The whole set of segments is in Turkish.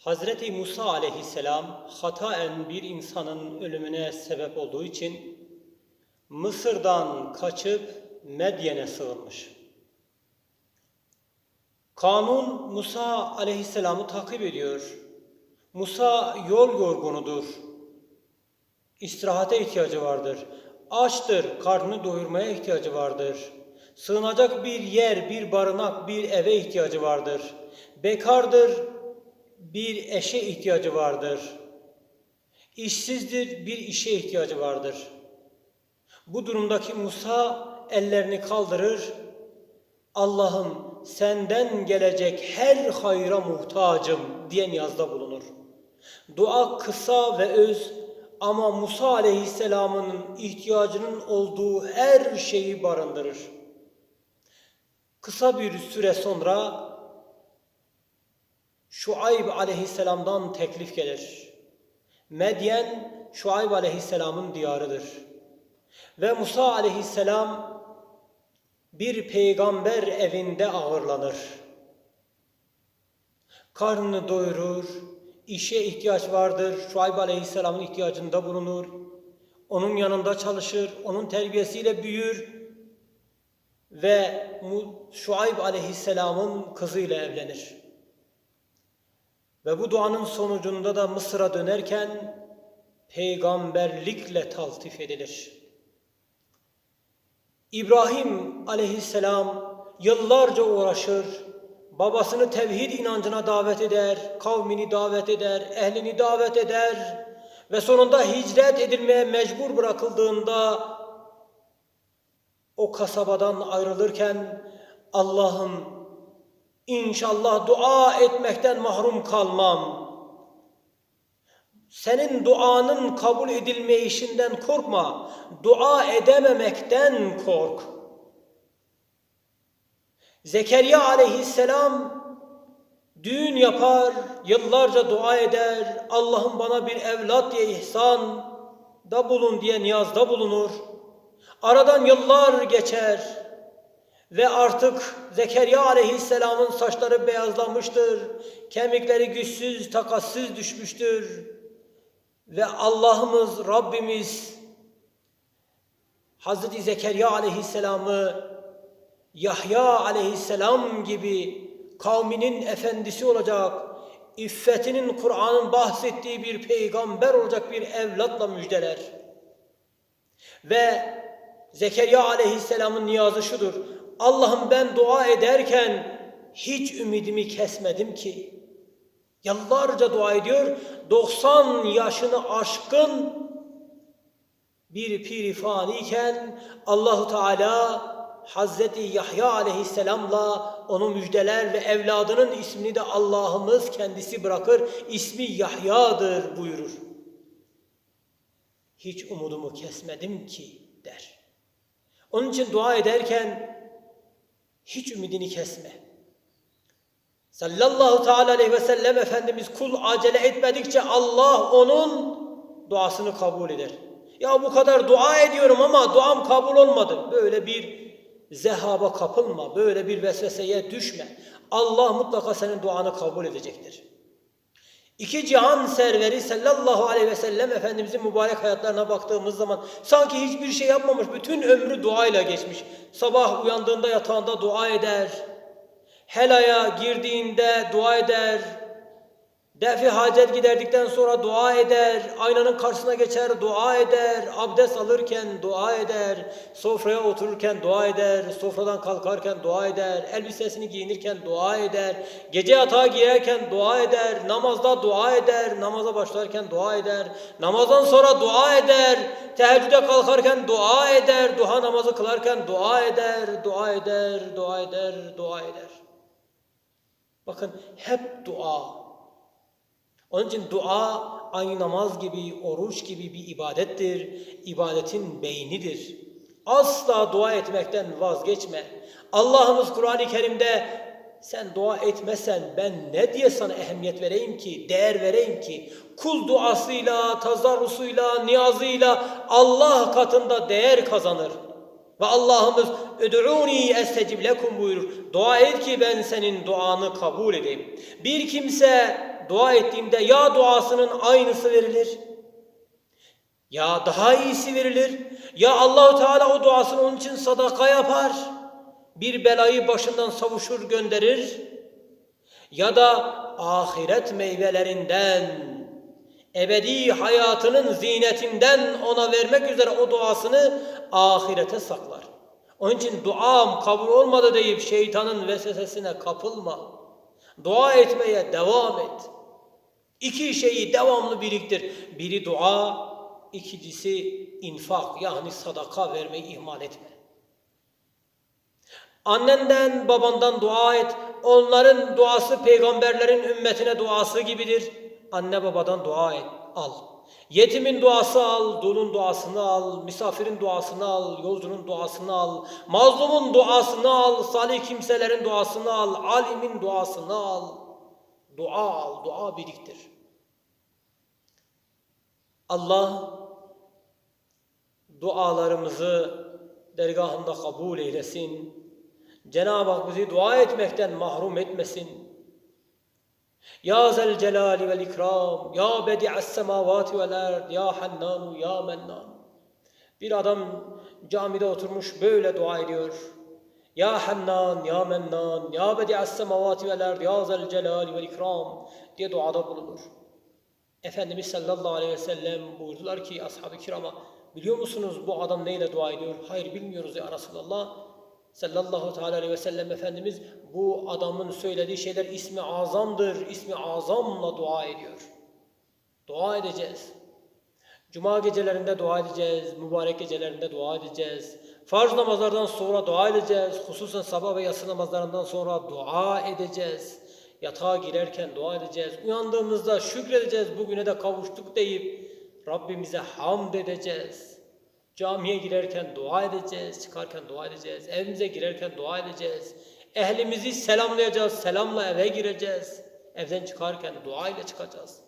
Hazreti Musa aleyhisselam hataen bir insanın ölümüne sebep olduğu için Mısır'dan kaçıp Medyen'e sığınmış. Kanun Musa aleyhisselamı takip ediyor. Musa yol yorgunudur. İstirahate ihtiyacı vardır. Açtır, karnını doyurmaya ihtiyacı vardır. Sığınacak bir yer, bir barınak, bir eve ihtiyacı vardır. Bekardır, bir eşe ihtiyacı vardır. İşsizdir, bir işe ihtiyacı vardır. Bu durumdaki Musa ellerini kaldırır. Allah'ım senden gelecek her hayra muhtacım diye niyazda bulunur. Dua kısa ve öz ama Musa aleyhisselamın ihtiyacının olduğu her şeyi barındırır. Kısa bir süre sonra Şuayb aleyhisselamdan teklif gelir. Medyen Şuayb aleyhisselamın diyarıdır. Ve Musa aleyhisselam bir peygamber evinde ağırlanır. Karnını doyurur, işe ihtiyaç vardır. Şuayb aleyhisselamın ihtiyacında bulunur. Onun yanında çalışır, onun terbiyesiyle büyür ve Şuayb aleyhisselamın kızıyla evlenir. Ve bu duanın sonucunda da Mısır'a dönerken peygamberlikle taltif edilir. İbrahim aleyhisselam yıllarca uğraşır, babasını tevhid inancına davet eder, kavmini davet eder, ehlini davet eder ve sonunda hicret edilmeye mecbur bırakıldığında o kasabadan ayrılırken Allah'ım inşallah dua etmekten mahrum kalmam. Senin duanın kabul edilmeyişinden korkma. Dua edememekten kork. Zekeriya aleyhisselam düğün yapar, yıllarca dua eder. Allah'ım bana bir evlat diye ihsan da bulun diye niyazda bulunur. Aradan yıllar geçer ve artık Zekeriya aleyhisselamın saçları beyazlamıştır. Kemikleri güçsüz, takatsız düşmüştür. Ve Allah'ımız, Rabbimiz Hazreti Zekeriya aleyhisselamı Yahya aleyhisselam gibi kavminin efendisi olacak, iffetinin Kur'an'ın bahsettiği bir peygamber olacak bir evlatla müjdeler. Ve Zekeriya aleyhisselamın niyazı şudur. Allah'ım ben dua ederken hiç ümidimi kesmedim ki. Yıllarca dua ediyor. 90 yaşını aşkın bir pirifani iken Allahu Teala Hazreti Yahya aleyhisselamla onu müjdeler ve evladının ismini de Allah'ımız kendisi bırakır. İsmi Yahya'dır buyurur. Hiç umudumu kesmedim ki der. Onun için dua ederken hiç ümidini kesme. Sallallahu teala aleyhi ve sellem Efendimiz kul acele etmedikçe Allah onun duasını kabul eder. Ya bu kadar dua ediyorum ama duam kabul olmadı. Böyle bir zehaba kapılma, böyle bir vesveseye düşme. Allah mutlaka senin duanı kabul edecektir. İki cihan serveri sallallahu aleyhi ve sellem Efendimizin mübarek hayatlarına baktığımız zaman sanki hiçbir şey yapmamış, bütün ömrü duayla geçmiş. Sabah uyandığında yatağında dua eder, helaya girdiğinde dua eder, defi hacet giderdikten sonra dua eder, aynanın karşısına geçer dua eder, abdest alırken dua eder, sofraya otururken dua eder, sofradan kalkarken dua eder, elbisesini giyinirken dua eder, gece yatağa girerken dua eder, namazda dua eder, namaza başlarken dua eder, namazdan sonra dua eder, teheccüde kalkarken dua eder, duha namazı kılarken dua eder, dua eder, dua eder, dua eder. Bakın hep dua. Onun için dua aynı namaz gibi, oruç gibi bir ibadettir. İbadetin beynidir. Asla dua etmekten vazgeçme. Allah'ımız Kur'an-ı Kerim'de sen dua etmesen ben ne diye sana ehemmiyet vereyim ki, değer vereyim ki? Kul duasıyla, tazarrusuyla, niyazıyla Allah katında değer kazanır. Ve Allah'ımız öd'uni estecib lekum buyurur. Dua et ki ben senin duanı kabul edeyim. Bir kimse dua ettiğimde ya duasının aynısı verilir ya daha iyisi verilir ya Allahu Teala o duasını onun için sadaka yapar. Bir belayı başından savuşur gönderir ya da ahiret meyvelerinden ebedi hayatının zinetinden ona vermek üzere o duasını ahirete saklar. Onun için duam kabul olmadı deyip şeytanın vesvesesine kapılma. Dua etmeye devam et. İki şeyi devamlı biriktir. Biri dua, ikincisi infak yani sadaka vermeyi ihmal etme. Annenden babandan dua et. Onların duası peygamberlerin ümmetine duası gibidir. Anne babadan dua et, al. Yetimin duası al, dulun duasını al, misafirin duasını al, yolcunun duasını al, mazlumun duasını al, salih kimselerin duasını al, alimin duasını al. Dua al, dua biriktir. Allah dualarımızı dergahında kabul eylesin. Cenab-ı Hak bizi dua etmekten mahrum etmesin. Ya zel celali vel ikram, ya bedi'as semavati vel erd, ya hannanu, ya mennan. Bir adam camide oturmuş böyle dua ediyor. Ya Hannan, Ya Mennan, Ya Bedi'as semavati vel erd, Ya zel celali vel ikram diye duada bulunur. Efendimiz sallallahu aleyhi ve sellem buyurdular ki ashab-ı kirama biliyor musunuz bu adam neyle dua ediyor? Hayır bilmiyoruz ya Resulallah. Sallallahu teala aleyhi ve sellem Efendimiz bu adamın söylediği şeyler ismi azamdır. İsmi azamla dua ediyor. Dua edeceğiz. Cuma gecelerinde dua edeceğiz. Mübarek gecelerinde dua edeceğiz. Farz namazlardan sonra dua edeceğiz. Hususen sabah ve yatsı namazlarından sonra dua edeceğiz. Yatağa girerken dua edeceğiz. Uyandığımızda şükredeceğiz. Bugüne de kavuştuk deyip Rabbimize hamd edeceğiz. Camiye girerken dua edeceğiz, çıkarken dua edeceğiz, evimize girerken dua edeceğiz. Ehlimizi selamlayacağız, selamla eve gireceğiz. Evden çıkarken dua ile çıkacağız.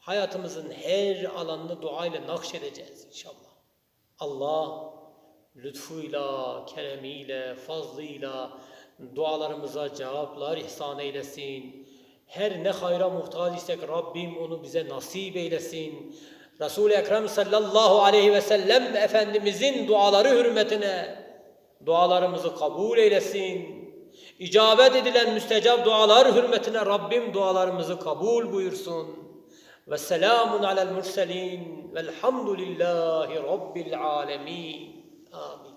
Hayatımızın her alanını dua ile nakşedeceğiz inşallah. Allah lütfuyla, keremiyle, fazlıyla dualarımıza cevaplar ihsan eylesin. Her ne hayra muhtaç isek Rabbim onu bize nasip eylesin. Resul-i Ekrem sallallahu aleyhi ve sellem Efendimizin duaları hürmetine dualarımızı kabul eylesin. İcabet edilen müstecab dualar hürmetine Rabbim dualarımızı kabul buyursun. Ve selamun alel murselin velhamdülillahi rabbil alemin.